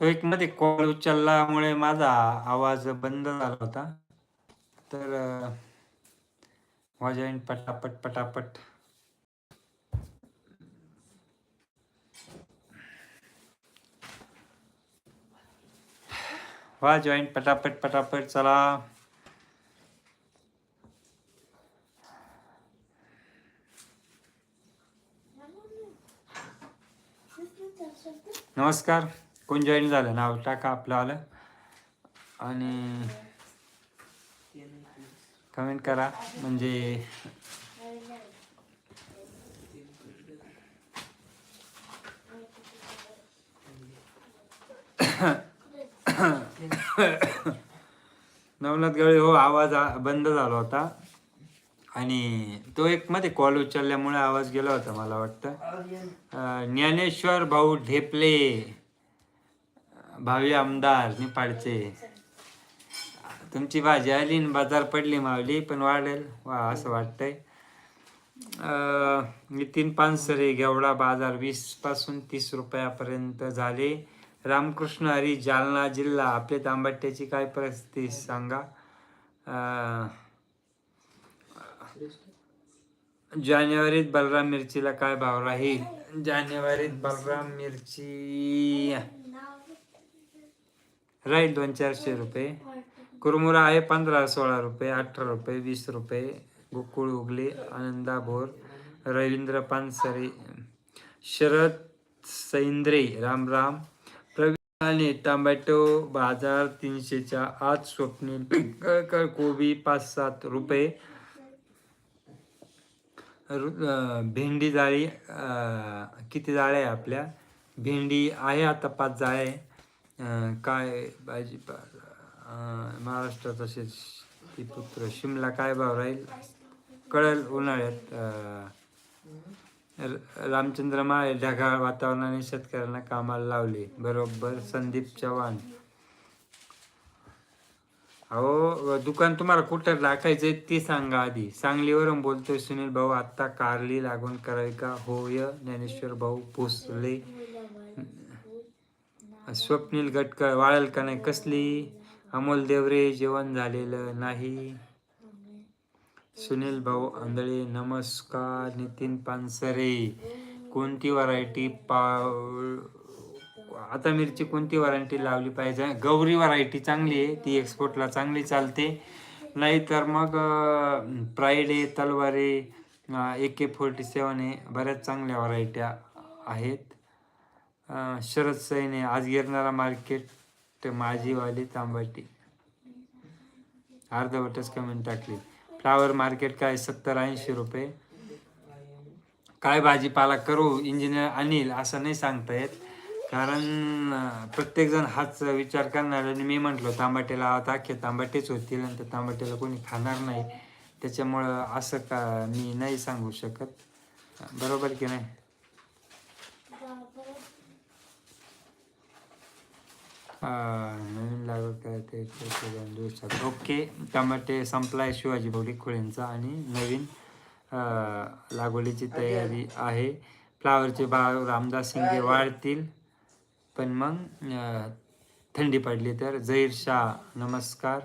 तो एक मध्ये कॉल उचलल्यामुळे माझा आवाज बंद झाला होता. तर अ, वाजवेन पटापट पटापट. वा जॉईन पटापट पटापट चला. नमस्कार. कोण जॉईन झालं? नाव टाका आपलं. आलं आणि कमेंट करा. म्हणजे नवनाथ गळे हो आवाज बंद झाला होता. आणि तो एक मध्ये कॉल उचलल्यामुळे आवाज गेला होता मला वाटतं. ज्ञानेश्वर भाऊ ढेपले. भावी आमदार निपाडचे तुमची भाजी आली बाजार पडली मावली पण वाढेल. वा असं वाटतंय. अं, नितीन पानसरे घेवडा बाजार वीसपासून तीस रुपयापर्यंत झाले. रामकृष्ण हरी जालना जिल्हा आपल्या तांबट्याची काय परिस्थिती सांगा. जानेवारीत बलराम मिरचीला काय भाव राहील? जानेवारीत बलराम मिरची राहील दोन चारशे रुपये. कुरमुरा आहे पंधरा सोळा रुपये अठरा रुपये वीस रुपये. गोकुळ उगले आनंदा भोर रवींद्र पानसरे शरद सैंद्रे राम राम. प्रवीण आणि टोमॅटो बाजार तीनशेच्या आत स्वप्नील पिंकळकर कोबी पाच सात रुपये. रु- भेंडी जाळी किती जाळ्या आहे आपल्या? भेंडी आहे आता पाच जाळ्या आहे. काय भाजीपाला महाराष्ट्र तसेच ती पुत्र शिमला काय भाव राहील? कळेल उन्हाळ्यात रामचंद्र माळे ढगाळ वातावरणाने शेतकऱ्यांना कामाला लावले. बरोबर संदीप चव्हाण. अहो दुकान तुम्हाला कुठं टाकायचंय ते सांगा आधी. सांगलीवरून बोलतोय सुनील भाऊ आत्ता कारली लागवण करावी का? होय ज्ञानेश्वर भाऊ पोसले स्वप्नील गटकर वाळल का नाही कसली? अमोल देवरे जेवण झालेलं नाही. सुनील भाऊ आंधळे नमस्कार. नितीन पानसरे कोणती व्हरायटी पाव आता मिरची कोणती व्हरायटी लावली पाहिजे? गौरी व्हरायटी चांगली आहे ती एक्सपोर्टला चांगली चालते. नाहीतर मग प्राईड आहे तलवारे ए के फोर्टी सेवन आहे बऱ्याच चांगल्या व्हरायट्या आहेत. शरद सैने आज गिरणारा मार्केट माझीवाली तांबाटी. अर्धवटच कमेंट टाकली. फ्लावर मार्केट काय? सत्तर ऐंशी रुपये. काय भाजीपाला करू? इंजिनियर अनिल असं नाही सांगता येत. कारण प्रत्येकजण हाच विचार करणार आणि मी म्हटलो तांबाटेला आता अख्खे तांबाटेच होतील आणि त्या तांबाटेला कोणी खाणार नाही. त्याच्यामुळं असं का मी नाही सांगू शकत. बरोबर की नाही अं, नवीन लागवड करायचे ते दिवसात ओके टमाटे संपलाय शिवाजी भोवडी खुळेंचा आणि नवीन लागवडीची तयारी आहे. फ्लावरचे भाव रामदास शिंदे वाढतील पण मग थंडी पडली तर. जहीर शाह नमस्कार.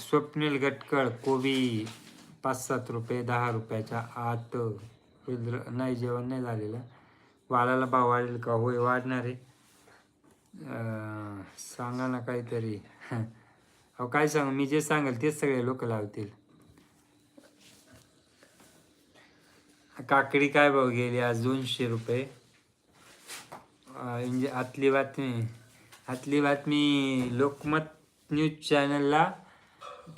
स्वप्नील गटकळ कोबी पाच सात रुपये दहा रुपयाच्या आत. नाही जेवण नाही झालेलं. वालाला भाव वाढेल का? होय वाढणार आहे. सांगा ना काहीतरी. अहो काय सांगू? मी जे सांगेल तेच सगळे लोक लावतील. काकडी काय भाव गेली आज? दोनशे रुपये. म्हणजे आतली बातमी. आतली बातमी लोकमत न्यूज चॅनलला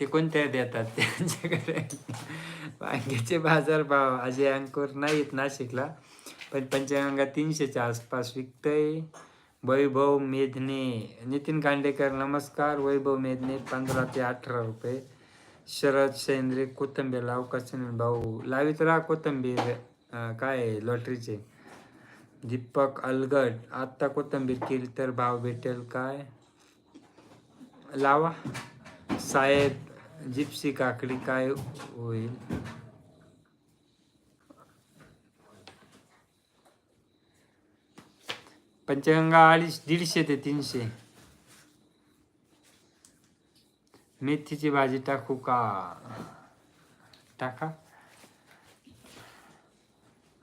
ते कोणत्या देतात? त्यांच्याकडे. वांग्याचे बाजारभाव अजय अंकुर नाहीत नाशिकला. पण पंचगंगा तीनशेच्या आसपास विकतंय. वैभव मेधने नितीन कांडेकर नमस्कार. वैभव मेधने पंधरा ते अठरा रुपये. शरद सेंद्रे कोथंबीर लाव कसं भाऊ. लावित राहा कोथंबीर काय आहे, लॉटरीचे. दीपक अलगट आत्ता कोथंबीर केली तर भाव भेटेल काय? लावा. साहेब जिप्सी काकडी काय होईल? पंचगंगा अडीच दीडशे ते तीनशे. मेथीची भाजी टाकू का? टाका.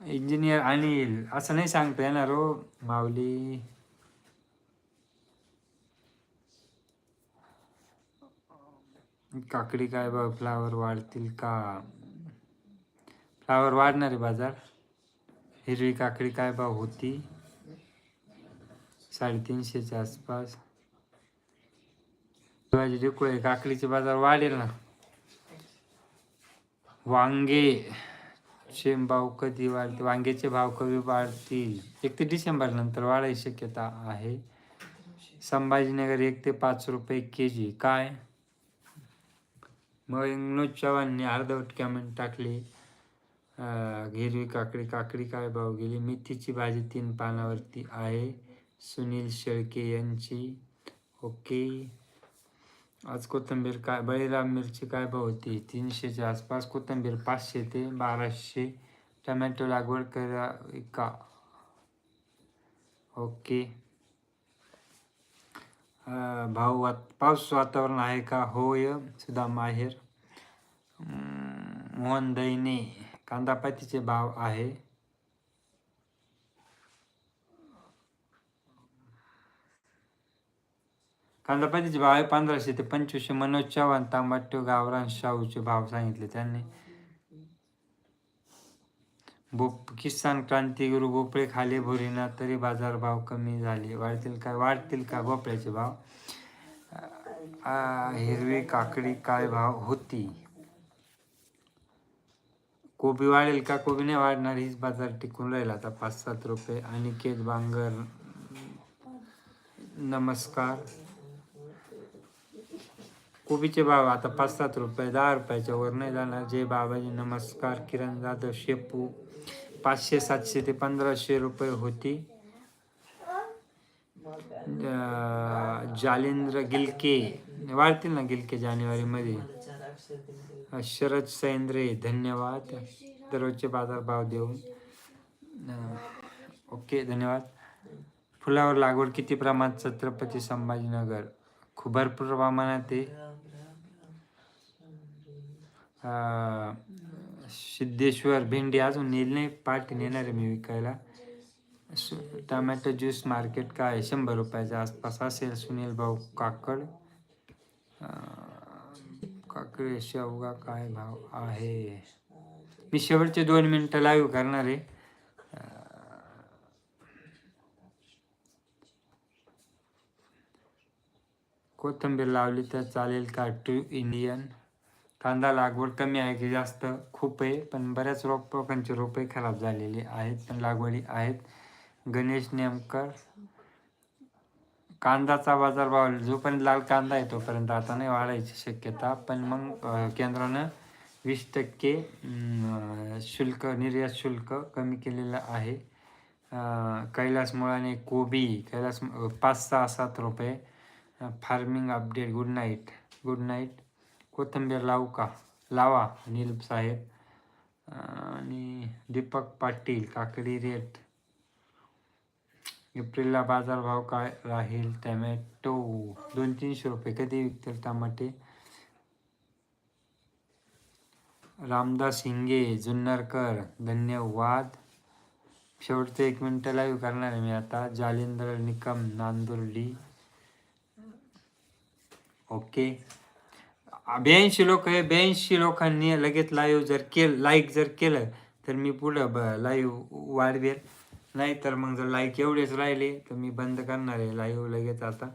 इंजिनियर अनिल असं नाही सांगता येणार हो माऊली. काकडी काय बघ फ्लावर वाढतील का? फ्लावर वाढणार आहे बाजार. हिरवी काकडी काय भाव होती. साडेतीनशेच्या आसपास. शिवाजी आहे काकडीचे बाजार वाढेल ना. वांगे चे भाव कधी वाढते वांग्याचे भाव कधी वाढतील. एक ते डिसेंबर नंतर वाढायची शक्यता आहे. संभाजीनगर एक ते पाच रुपये के जी काय? मग विनोद चव्हाणने अर्धवट कमेंट टाकली. हिरवी काकडी. काकडी काय भाव गेली? मेथीची भाजी तीन पानावरती आहे. सुनील शेळके यांची. ओके. आज कोथिंबीर काय बळीराम मिरची काय भाव होती? तीनशेच्या आसपास. कोथिंबीर पाचशे ते बाराशे. टमॅटो लागवड करा का ओके. भाऊ वात पाऊस वातावरण आहे का? होय सुद्धा माहेर. मोहन दैने कांदापातीचे भाव आहे. कांदापातीचे भाव आहे पंधराशे ते पंचवीसशे. मनोज चव्हाण तांबाट्यो गावरान शाहूचे भाव सांगितले त्यांनी. बोप किसान क्रांतीगुरू भोपळे खाली भुरीना तरी बाजार भाव कमी झाले. वाढतील काय वाढतील का भोपळ्याचे भाव? हिरवी काकडी काय भाव होती? कोबी वाढेल का कोबी नाही वाढणार हीच बाजार टिकून राहील. आता पाच सात रुपये आणि केत बांगर नमस्कार. कोबीचे भाव आता पाच सात रुपये दहा रुपयाच्या वर नाही जाणार. जय बाबाजी नमस्कार किरण जाधव शेपू पाचशे सातशे ते पंधराशे रुपये होती. जालेंद्र गिलके. वाढतील ना गिलके जानेवारीमध्ये? शरद सैंद्रे धन्यवाद. दररोजचे बाजार भाव देऊन ओके धन्यवाद. फुलावर लागवड किती प्रमाणात छत्रपती संभाजीनगर? खूप भरपूर प्रमाणात आहे. सिद्धेश्वर भेंडी अजून नेल नाही पाठी नेणार आहे मी विकायला. टमॅटो ज्यूस मार्केट काय आहे? शंभर रुपयाच्या आसपास असेल सुनील भाऊ काकड. काकड काकडे शेवगा काय भाव आहे? मी शेवटचे दोन मिनटं लाईव्ह करणार आहे. कोथिंबीर लावली तर चालेल का? टू इंडियन कांदा लागवड कमी आहे की जास्त? खूप आहे पण बऱ्याच रोप रोपे खराब झालेले आहेत पण लागवडी आहेत. गणेश नेमकर कांदाचा बाजारभाव जोपर्यंत लाल कांदा आहे तोपर्यंत आता नाही वाढायची शक्यता. पण मग केंद्रानं वीस टक्के शुल्क निर्यात शुल्क कमी केलेलं आहे. कैलास मुळाने कोबी कैलास पाच सहा सात रुपये farming update good night. Good night. कोथिंबीर लावू का? लावा अनिल साहेब. आणि दीपक पाटील काकडी रेट. एप्रिलला बाजारभाव काय राहील? टमॅटो. दोन तीनशे रुपये. कधी विकतील टमाटे? रामदास हिंगे जुन्नरकर. धन्यवाद. शेवटचं एक मिनटं लाईव्ह करणार आहे मी आता. जालिंद्र निकम नांदुर्डी. ओके. ब्याऐंशी लोक आहे ब्याऐंशी लोकांनी लगेच लाईव्ह जर केलं लाईक जर केलं तर मी पुढं ब लाईव्ह वाढवेल. नाही तर मग जर लाईक एवढेच राहिले तर मी बंद करणार आहे लाईव्ह लगेच आता.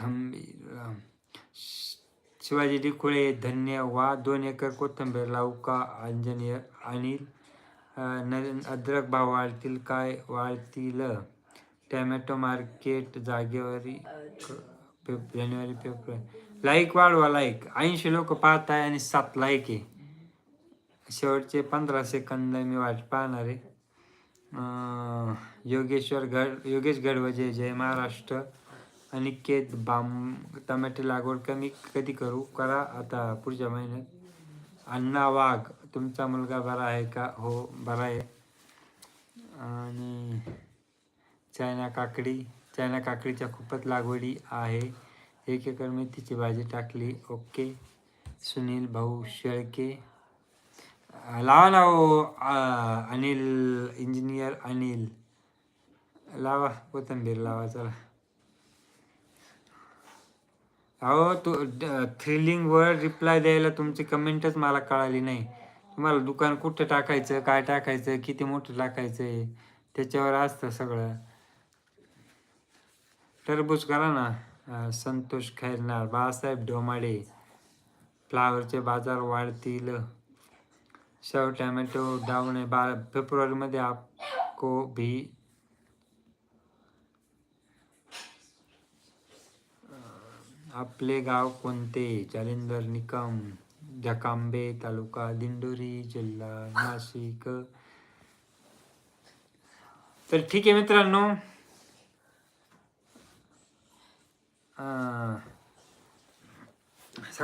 थांबी शिवाजी डिकोळे धन्यवाद. दोन एकर कोथंबीर लावू का अंजनी अनिल? अद्रक भाव वाढतील काय? वाढतील. टॅमॅटो मार्केट जागेवारी जानेवारी फेब्रुवारी. लाईक वाढवा लाईक ऐंशी लोक पाहत आहे आणि सात लाईक आहे. शेवटचे पंधरा सेकंद मी वाट पाहणार आहे. योगेश्वर गड योगेश गडवजे जय महाराष्ट्र. अनिकेत बाम टमॅटे लागवड कमी कधी करू? करा आता पुढच्या महिन्यात. अण्णा वाघ तुमचा मुलगा बरा आहे का? हो बरा आहे. आणि चायना काकडी चायना काकडीच्या खूपच लागवडी आहे. एक एकर मेथीची भाजी टाकली. ओके. सुनील भाऊ शेळके. लावा ना हो अनिल इंजिनियर अनिल. लावा कोथंबीर लावा चला अहो तू थ्रिलिंगवर रिप्लाय द्यायला तुमची कमेंटच मला कळाली नाही. तुम्हाला दुकान कुठं टाकायचं काय टाकायचं किती मोठं टाकायचं आहे त्याच्यावर असतं सगळं. टरबूज करा ना. संतोष खैरनार बाळासाहेब डोमाडे फ्लावरचे बाजार वाढतील. शेव टॅमॅटो डाऊन बा फेब्रुवारीमध्ये आपको भी आपले गाव कोणते? जालिंदर निकम जकांबे तालुका दिंडोरी जिल्हा नाशिक. तर ठीक आहे मित्रांनो अं,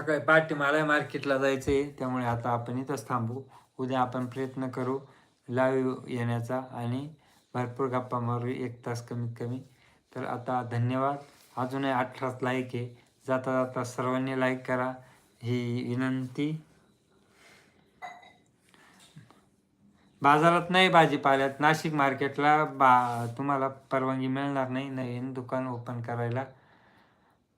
सकाळी पहाटे मला मार्केटला जायचं आहे त्यामुळे आता आपण इथंच थांबू. उद्या आपण प्रयत्न करू लाईव्ह येण्याचा आणि भरपूर गप्पा मारू एक तास कमीत कमी. तर आता धन्यवाद. अजूनही अठराच लाईक आहे. जाता जाता सर्वांनी लाईक करा. ही विनंती. बाजारात नाही भाजीपाल्यात. नाशिक मार्केटला बा तुम्हाला परवानगी मिळणार नाही. नवीन दुकान ओपन करायला.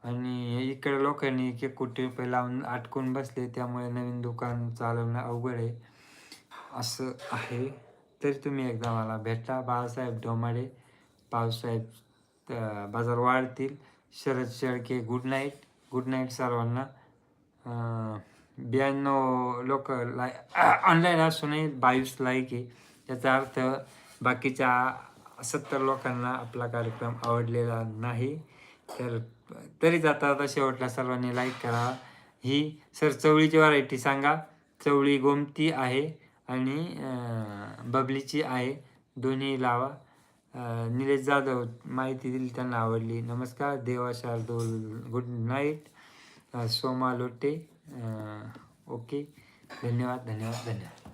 आणि इकडे लोकांनी एक एक कोटी रुपये लावून अटकून बसले त्यामुळे नवीन दुकान चालवणं अवघड आहे. असं आहे. तरी तुम्ही एकदा मला भेटा. बाळासाहेब डोमाडे पावसाहेब बाजार वाढतील. Sharad Shelke good night good night सर्वांना. ब्याण्णव लोक लाय ऑनलाईन असूनही बावीस लाईक आहे. याचा अर्थ बाकीच्या सत्तर लोकांना आपला कार्यक्रम आवडलेला नाही. तर तरी जाता आता शेवटला सर्वांनी लाईक करा. ही सर चवळीची व्हरायटी सांगा. चवळी गोमती आहे आणि बबलीची आहे. दोन्ही लावा. निलेश जाधव माहिती दिली त्यांना आवडली. नमस्कार. देवा Shardul good night Soma Lotay. Okay धन्यवाद धन्यवाद धन्यवाद.